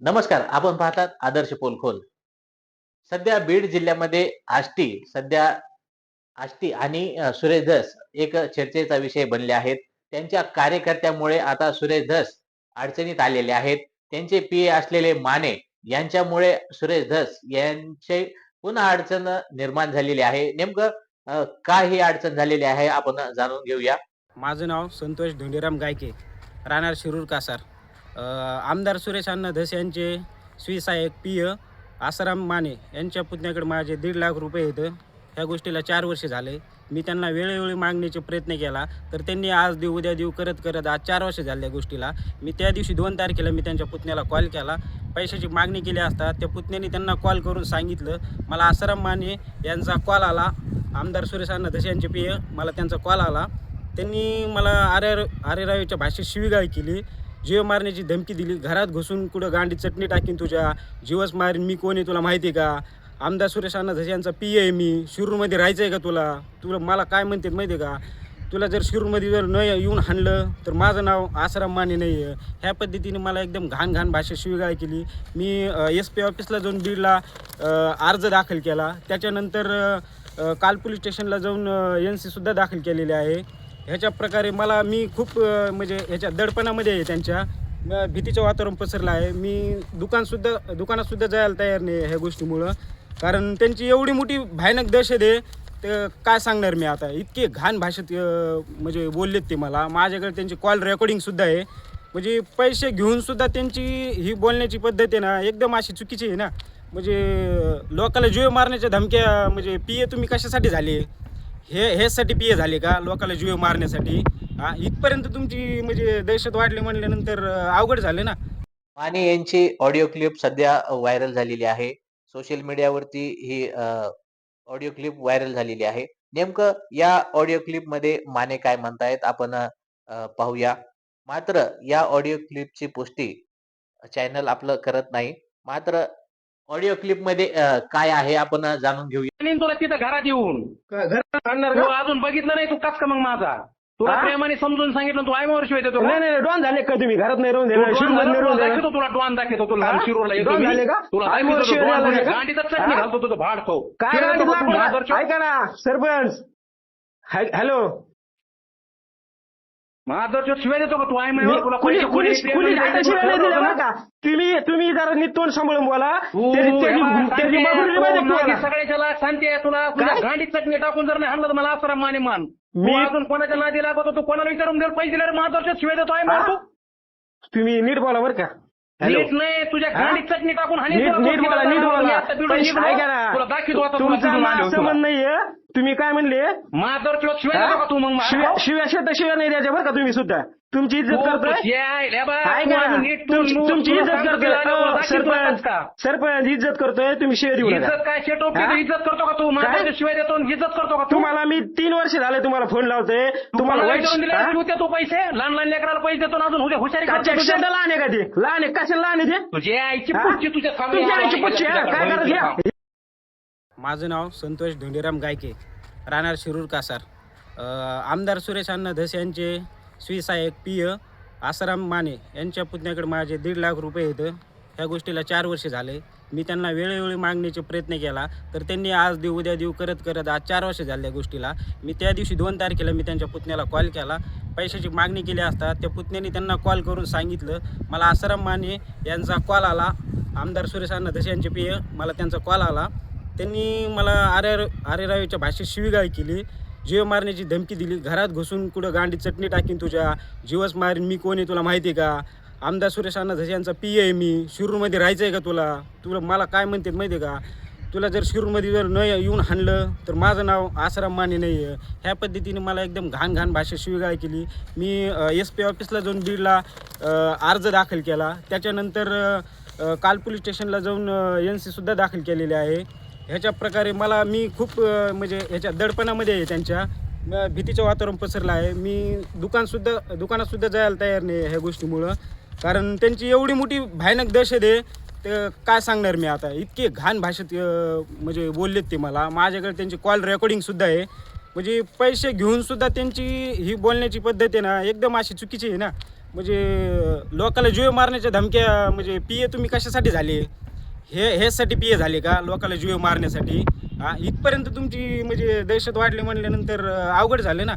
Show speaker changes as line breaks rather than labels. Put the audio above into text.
नमस्कार आपण पाहतात आदर्श पोलखोल. सध्या बीड जिल्ह्यामध्ये आष्टी सध्या आष्टी आणि सुरेश धस एक चर्चेचा विषय बनले आहेत. त्यांच्या कार्यकर्त्यामुळे आता सुरेश धस अडचणीत आलेले आहेत. त्यांचे पीए असलेले माने यांच्यामुळे सुरेश धस यांचे पुन्हा अडचण निर्माण झालेली आहे. नेमकं का काय ही अडचण झालेली आहे आपण जाणून घेऊया.
माझं नाव संतोष धोंडीराम गायके राहणार शिरूर कासार. सर आमदार सुरेश अण्णा धस यांचे श्रीसहाय्यक पी आसाराम माने यांच्या पुतण्याकडे माझे दीड लाख रुपये येतं. ह्या गोष्टीला चार वर्ष झाले. मी त्यांना वेळोवेळी मागण्याचे प्रयत्न केला. तर त्यांनी आज देऊ उद्या देऊ करत करत आज चार वर्ष झाले त्या गोष्टीला. मी त्या दिवशी दोन तारखेला मी त्यांच्या पुतण्याला कॉल केला. पैशाची मागणी केली असता त्या पुतण्याने त्यांना कॉल करून सांगितलं. मला आसाराम माने यांचा कॉल आला. आमदार सुरेश अण्णा धस यांचे पी मला त्यांचा कॉल आला. त्यांनी मला आर्य आर्यरावीच्या भाषेत शिवीगाळ केली. जीव मारण्याची धमकी दिली. घरात घुसून कुठं गांडी चटणी टाकीन तुझ्या? जीवच मारीन मी कोण आहे तुला माहिती आहे का? आमदार सुरेश अण्णा धसे यांचा पी आहे मी. शिरूरमध्ये राहायचं आहे का तुला? तुला मला काय म्हणतात माहिती आहे का? तुला जर शिरूरमध्ये जर न येऊन हाणलं तर माझं नाव आसाराम माने नाही आहे ह्या पद्धतीने मला एकदम घाण घाण भाषेत शिवीगाळ केली. मी एस पी ऑफिसला जाऊन बीडला अर्ज दाखल केला. त्याच्यानंतर काल पोलीस स्टेशनला जाऊन एन सीसुद्धा दाखल केलेली आहे. ह्याच्या प्रकारे मला मी खूप म्हणजे ह्याच्या दडपणामध्ये आहे त्यांच्या. भीतीचं वातावरण पसरलं आहे. मी दुकानसुद्धा दुकानातसुद्धा जायला तयार नाही ह्या गोष्टीमुळं. कारण त्यांची एवढी मोठी भयानक दहशत आहे तर काय सांगणार मी आता? इतके घाण भाषेत म्हणजे बोललेत ते मला. माझ्याकडे त्यांची कॉल रेकॉर्डिंगसुद्धा आहे. म्हणजे पैसे घेऊन सुद्धा त्यांची ही बोलण्याची पद्धत आहे ना एकदम अशी चुकीची आहे ना. म्हणजे लोकाला जीव मारण्याच्या धमक्या म्हणजे पी ए तुम्ही कशासाठी झाले? हे हेसाठी पिये झाले का? लोकाला जीव मारण्यासाठी. हा इथपर्यंत तुमची म्हणजे दहशत वाढली म्हणल्यानंतर अं, अवघड झाले ना?
माने यांची ऑडिओ क्लिप सध्या व्हायरल झालेली आहे. सोशल मीडियावरती ही ऑडिओ क्लिप व्हायरल झालेली आहे. नेमकं या ऑडिओ क्लिपमध्ये माने काय म्हणतायत आपण अ, पाहूया. मात्र या ऑडिओ क्लिपची पुष्टी चॅनल आपलं करत नाही. मात्र ऑडिओ क्लिपमध्ये काय आहे आपण जाणून घेऊया
आणि तुला तिथं घरात येऊन
घरात आणणार
तू
का
अजून बघितलं नाही तू कस का मग माझा तुला
हा?
प्रेमाने समजून सांगितलं तू आय वर्ष देतो का?
नाही नाही डॉन झाले का तुम्ही घरात नाही राहून देणार देणार
दाखवतो तुला डॉन दाखवतो तुला
हा?
शिरूरला येतो
डॉन
मी.
झाले का?
तुला
आय
दाखवतो
वर्ष
तो डॉन
झाले का?
गांडीचा चटणी
हा?
घालतो तुझं भाड खाऊ
काय?
माधवच्या-
ऐका ना सरपंच हॅलो
माधवच्या शिवाय देतो का तू आय
मी-
तुला
कुणी शिवाय नाही दिल्या? बरं का तुम्ही तुम्ही जरा नीट सांभाळून बोला
तू
त्याची- आहे तुम्हाला?
सगळ्याच्या सांगते तुला
काय?
गांडीत चटणी टाकून जर नाही हाणलं तर मला असं माने मान
मी-
अजून कोणाच्या नादी लागतो तू कोणाला विचारून जर पैसे दिले माधवच्या शिवाय देतो आय
हा?
मारतो
तुम्ही नीट बोला बरं का हॅलो
नीट नाही तुझ्या
हा?
गाडीत चटणी टाकून
नीट
तुला
नीट बोला
तिला
नीट
जाऊन
बोला
मी आता बिडून
पैसे
निघलो.
ऐका ना
तुला दाखवतो आता तुला
तुमचा
तिथून आलो
असं
तुला.
म्हण नाहीये तुम्ही काय म्हणले
किंवा शिवाय? देतो का तू मग?
शिव्या शिव्या नाही द्यायच्या बरं का तुम्ही सुद्धा तुमची इज्जत
तू- तू
करतोय
शिवाय, रे बा,
काय
तू
करा
अजून नीट तू-
तुमची इज्जत करतोय. अहो, सरपंच
का?
सरपंच इज्जत करतोय तुम्ही देऊ नका.
इज्जत काय? शेटोपी
हा?
इज्जत करतो का तू? शिवाय देतो आणि इज्जत करतो का तू?
तुम्हाला मी तीन वर्ष झाले तुम्हाला फोन लावतोय.
तू
तुम्हाला
दिले
हा?
तू देतो पैसे. लहान लहान लेकराला पैसे देतो आणि अजून उद्या हुशारी
का
करतो तुझ्या.
चेष्टा लहान आहे का ते? लहान आहे. कशाला लहान आहे ते?
तुझी आईची
हा?
पुढची तुझ्या
आईची हा? काय करायचं.
माझं नाव संतोष धोंडीराम गायके. राहणार शिरूर कासार. अ, आमदार सुरेश अण्णा धस यांचे श्रीसहाय्यक पी आसाराम माने यांच्या पुतण्याकडे माझे दीड लाख रुपये येतं ह्या गोष्टीला चार वर्ष झाले. मी त्यांना वेळोवेळी मागण्याचे प्रयत्न केला. तर त्यांनी आज देऊ उद्या देऊ करत करत आज चार वर्ष झाले या गोष्टीला. मी त्या दिवशी दोन तारखेला मी त्यांच्या पुतण्याला कॉल केला. पैशाची मागणी केली असता त्या पुतण्याने त्यांना कॉल करून सांगितलं. मला आसाराम माने यांचा कॉल आला. आमदार सुरेश अण्णा धसे यांचे पी मला त्यांचा कॉल आला. त्यांनी मला आर्य आर्यरावीच्या भाषेत शिवीगाळ केली. जीव मारण्याची धमकी दिली. घरात घुसून कुठं गांडी चटणी टाकीन तुझ्या? जीवच मारीन मी कोण आहे तुला माहिती आहे का? आमदार सुरेश अण्णा झसे यांचा पी आहे मी. शिरूरमध्ये राहायचं आहे का तुला? तुला मला काय म्हणतात माहिती आहे का? तुला जर शिरूरमध्ये जर न येऊन हाणलं तर माझं नाव आसाराम माने नाही आहे ह्या पद्धतीने मला एकदम घाण घाण भाषा शिवीगाळ केली. मी एस पी ऑफिसला जाऊन बीडला अर्ज दाखल केला. त्याच्यानंतर काल पोलीस स्टेशनला जाऊन एन सीसुद्धा दाखल केलेली आहे. ह्याच्या प्रकारे मला मी खूप अ, म्हणजे ह्याच्या दडपणामध्ये आहे त्यांच्या. भीतीचं वातावरण पसरलं आहे. मी दुकानसुद्धा दुकानातसुद्धा जायला तयार नाही ह्या गोष्टीमुळं. कारण त्यांची एवढी मोठी भयानक दहशत आहे तर काय सांगणार मी आता? इतके घाण भाषेत अ, म्हणजे बोललेत ते मला. माझ्याकडे त्यांची कॉल रेकॉर्डिंगसुद्धा आहे. म्हणजे पैसे घेऊनसुद्धा त्यांची ही बोलण्याची पद्धत आहे ना एकदम अशी चुकीची आहे ना. म्हणजे लोकाला जीव मारण्याच्या धमक्या म्हणजे पी ए तुम्ही कशासाठी झाले? हे हेसाठी पिये ए झाले का लोकाला जीव मारण्यासाठी? हा इथपर्यंत तुमची म्हणजे दहशत वाढली म्हणल्यानंतर अवघड झाले ना?